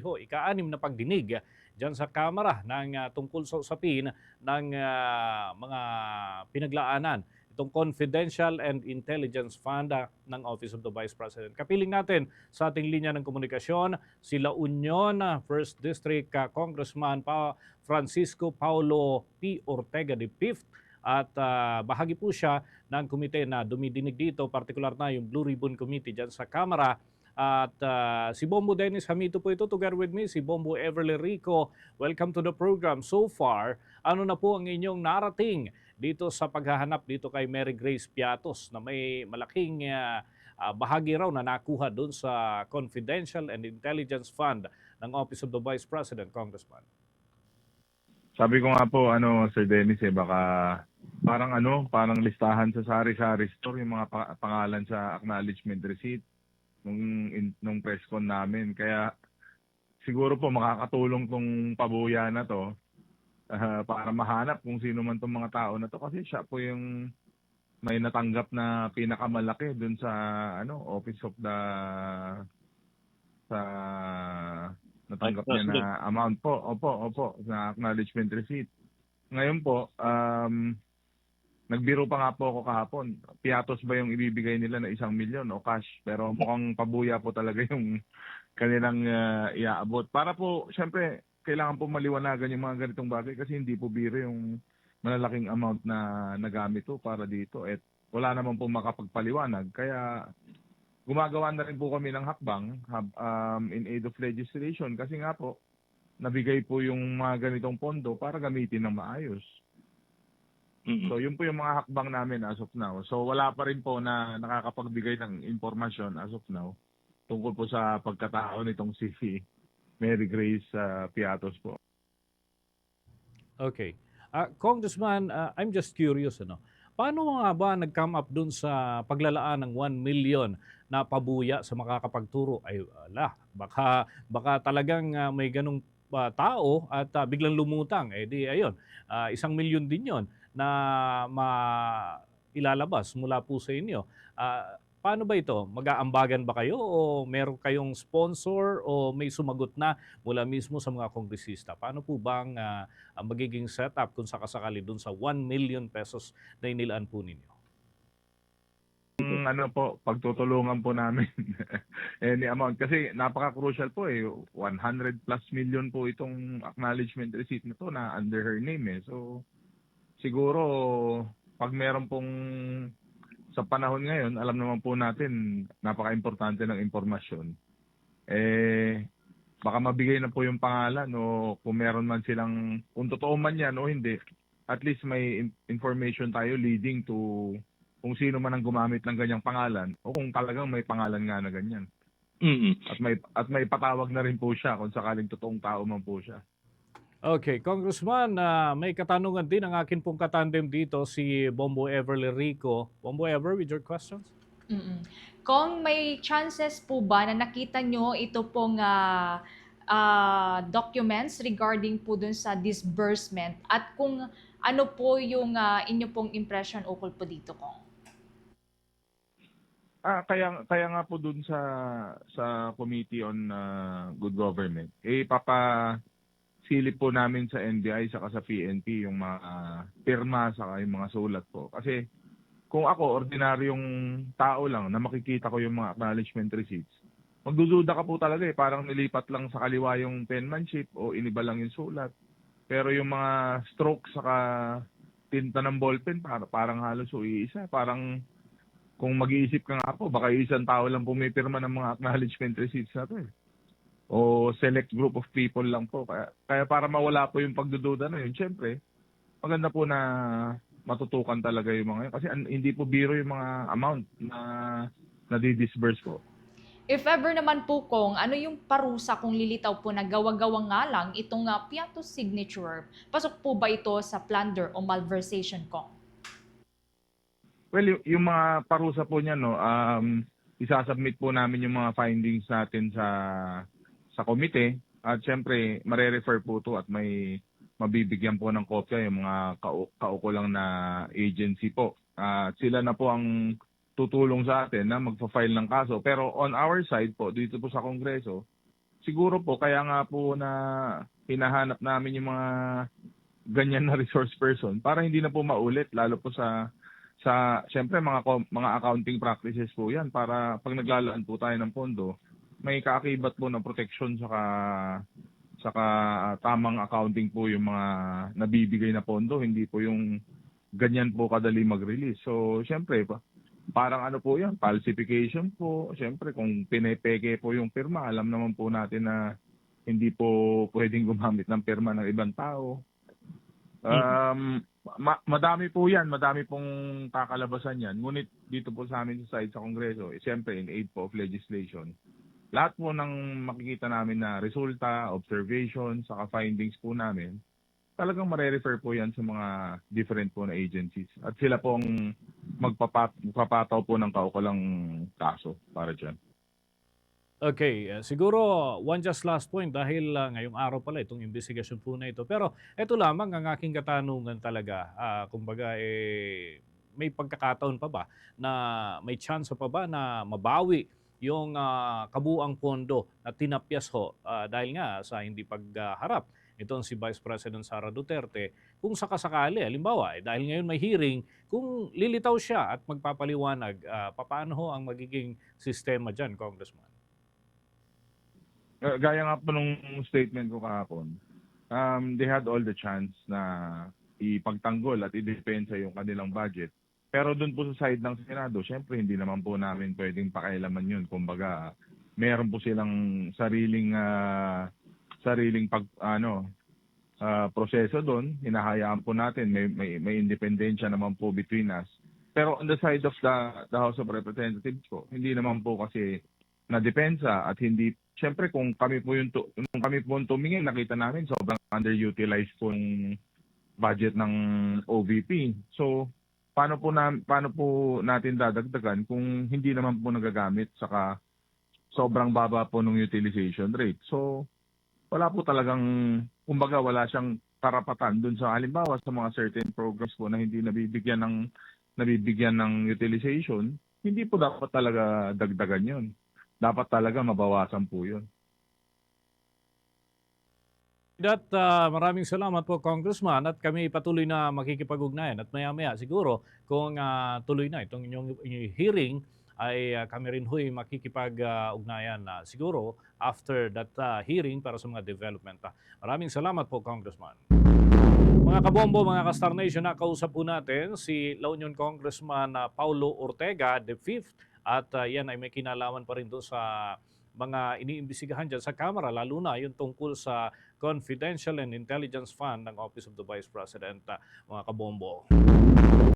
ho, ika-anim na pagdinig dyan sa Kamara ng ah, tungkol sa usapin ng ah, mga pinaglaanan itong Confidential and Intelligence Fund ah, ng Office of the Vice President. Kapiling natin sa ating linya ng komunikasyon si La Union ah, First District ah, Congressman pa Francisco Paulo P. Ortega de Pift at ah, bahagi po siya ng komite na dumidinig dito, partikular na yung Blue Ribbon Committee dyan sa Kamara. At ah, si Bombo Dennis Hamito po ito, together with me, si Bombo Everly Rico. Welcome to the program. So far, ano na po ang inyong narating dito sa paghahanap dito kay Mary Grace Piatos na may malaking ah, bahagi raw na nakuha doon sa Confidential and Intelligence Fund ng Office of the Vice President, Congressman. Sabi ko nga po, ano, Sir Dennis, eh, baka parang ano, parang listahan sa sari-sari store yung mga pa- pangalan sa acknowledgement receipt nung, in, nung press con namin. Kaya siguro po makakatulong tong pabuya na to ah, para mahanap kung sino man tong mga tao na to kasi siya po yung may natanggap na pinakamalaki dun sa ano office of the sa natanggap niya na amount po. Opo, opo, na acknowledgement receipt. Ngayon po, um, nagbiro pa nga po ako kahapon. Piatos ba yung ibibigay nila na isang milyon o cash? Pero mukhang pabuya po talaga yung kanilang uh, iaabot. Para po, syempre, kailangan po maliwanagan yung mga ganitong bagay kasi hindi po biro yung malalaking amount na nagamit po para dito. At wala naman po makapagpaliwanag. Kaya gumagawa na rin po kami ng hakbang um, in aid of legislation kasi nga po nabigay po yung mga ganitong pondo para gamitin ng maayos. So yun po yung mga hakbang namin as of now. So wala pa rin po na nakakapagbigay ng impormasyon as of now tungkol po sa pagkatao nitong si Mary Grace uh, Piatos po. Okay. Ah, Congressman, ah, I'm just curious, ano? Paano nga ba nag-come up dun sa paglalaan ng 1 million na pabuya sa makakapagturo? Ay, ala, baka, baka talagang ah, may ganong ah, tao at ah, biglang lumutang. Eh di, ayun, ah, isang milyon din yon na ma ilalabas mula po sa inyo. Ah, paano ba ito? Mag-aambagan ba kayo o meron kayong sponsor o may sumagot na mula mismo sa mga kongresista? Paano po bang ah, ang magiging setup kung sakasakali dun sa 1 million pesos na inilaan po ninyo? Yung ano po, pagtutulungan po namin any amount. Kasi napaka-crucial po eh. 100 plus million po itong acknowledgement receipt na to na under her name eh. So, siguro, pag meron pong sa panahon ngayon, alam naman po natin, napaka-importante ng impormasyon. Eh, baka mabigay na po yung pangalan o kung meron man silang, kung totoo man yan o hindi, at least may in- information tayo leading to kung sino man ang gumamit ng ganyang pangalan o kung talagang may pangalan nga na ganyan. At may at may patawag na rin po siya kung sakaling totoong tao man po siya. Okay, Congressman, ah, may katanungan din ang akin pong katandem dito si Bombo Everly Rico. Bombo Ever, with your questions? Mm-mm. Kung may chances po ba na nakita nyo ito pong ah, ah, documents regarding po dun sa disbursement at kung ano po yung ah, inyo pong impression ukol po dito kong? Ah, kaya kaya nga po dun sa sa Committee on ah, Good Government, eh papa silip po namin sa NBI saka sa PNP yung mga pirma saka yung mga sulat po. Kasi kung ako ordinaryong tao lang na makikita ko yung mga acknowledgement receipts, magdududa ka po talaga eh, parang nilipat lang sa kaliwa yung penmanship o iniba lang yung sulat. Pero yung mga stroke saka tinta ng ballpen para parang halos uiisa, parang kung mag-iisip ka nga po, baka isang tao lang pumipirma ng mga acknowledgement receipts na to eh. O select group of people lang po. Kaya, kaya para mawala po yung pagdududa na yun, syempre, maganda po na matutukan talaga yung mga yun. Kasi an- hindi po biro yung mga amount na nadi-disburse po. If ever naman po kung ano yung parusa kung lilitaw po na gawa-gawa nga lang itong uh, Piatos signature, pasok po ba ito sa plunder o malversation ko? Well, y- yung mga parusa po niya, no, um, isasubmit po namin yung mga findings natin sa sa komite at syempre mare-refer po to at may mabibigyan po ng kopya yung mga kau- kaukulang na agency po. At sila na po ang tutulong sa atin na magpa-file ng kaso. Pero on our side po, dito po sa Kongreso, siguro po kaya nga po na hinahanap namin yung mga ganyan na resource person para hindi na po maulit lalo po sa sa syempre mga mga accounting practices po 'yan para pag naglalaan po tayo ng pondo may kaakibat po ng protection saka saka ah, tamang accounting po yung mga nabibigay na pondo hindi po yung ganyan po kadali mag-release so syempre pa parang ano po yan, falsification po. Siyempre, kung pinepeke po yung pirma, alam naman po natin na hindi po pwedeng gumamit ng pirma ng ibang tao. Um, ma- madami po yan, madami pong kakalabasan yan. Ngunit dito po sa amin sa side sa Kongreso, eh, siyempre in aid po of legislation, lahat po ng makikita namin na resulta, observation, saka findings po namin, talagang mare-refer po yan sa mga different po na agencies. At sila pong magpapat magpapataw po ng kaukulang kaso para dyan. Okay, eh, siguro one just last point dahil ah, ngayong araw pala itong investigasyon po na ito. Pero ito lamang ang aking katanungan talaga. Ah, kumbaga, eh, may pagkakataon pa ba na may chance pa ba na mabawi yung ah, kabuang pondo na tinapyas ho ah, dahil nga sa hindi pagharap itong si Vice President Sara Duterte kung sakasakali, halimbawa, eh, dahil ngayon may hearing, kung lilitaw siya at magpapaliwanag, ah, paano ho ang magiging sistema dyan, Congressman? Uh, Gaya nga po nung statement ko kahapon, um, they had all the chance na ipagtanggol at idepensa yung kanilang budget. Pero doon po sa side ng Senado, syempre hindi naman po namin pwedeng pakialaman yun. Kumbaga, meron po silang sariling ah, sariling pag ano ah, proseso doon. Hinahayaan po natin may may, may independensya naman po between us. Pero on the side of the, the House of Representatives po, hindi naman po kasi na depensa at hindi syempre kung kami po yung kung kami po tumingin nakita namin sobrang underutilized po yung budget ng OVP. So paano po na paano po natin dadagdagan kung hindi naman po nagagamit saka sobrang baba po ng utilization rate. So wala po talagang kumbaga wala siyang karapatan dun sa halimbawa sa mga certain programs po na hindi nabibigyan ng nabibigyan ng utilization, hindi po dapat talaga dagdagan 'yon. Dapat talaga mabawasan po 'yon. That ah, maraming salamat po Congressman at kami patuloy na makikipag-ugnayan at maya-maya siguro kung ah, tuloy na itong inyong, inyong hearing ay ah, kami rin huy makikipag-ugnayan na siguro after that ah, hearing para sa mga development. Maraming salamat po Congressman. Mga kabombo, mga ka-Star Nation, nakausap po natin si La Union Congressman ah, Paulo Ortega, the fifth, at ah, yan ay may kinalaman pa rin doon sa mga iniimbestigahan dyan sa Kamara, lalo na yung tungkol sa Confidential and Intelligence Fund ng Office of the Vice President, ah, mga kabombo.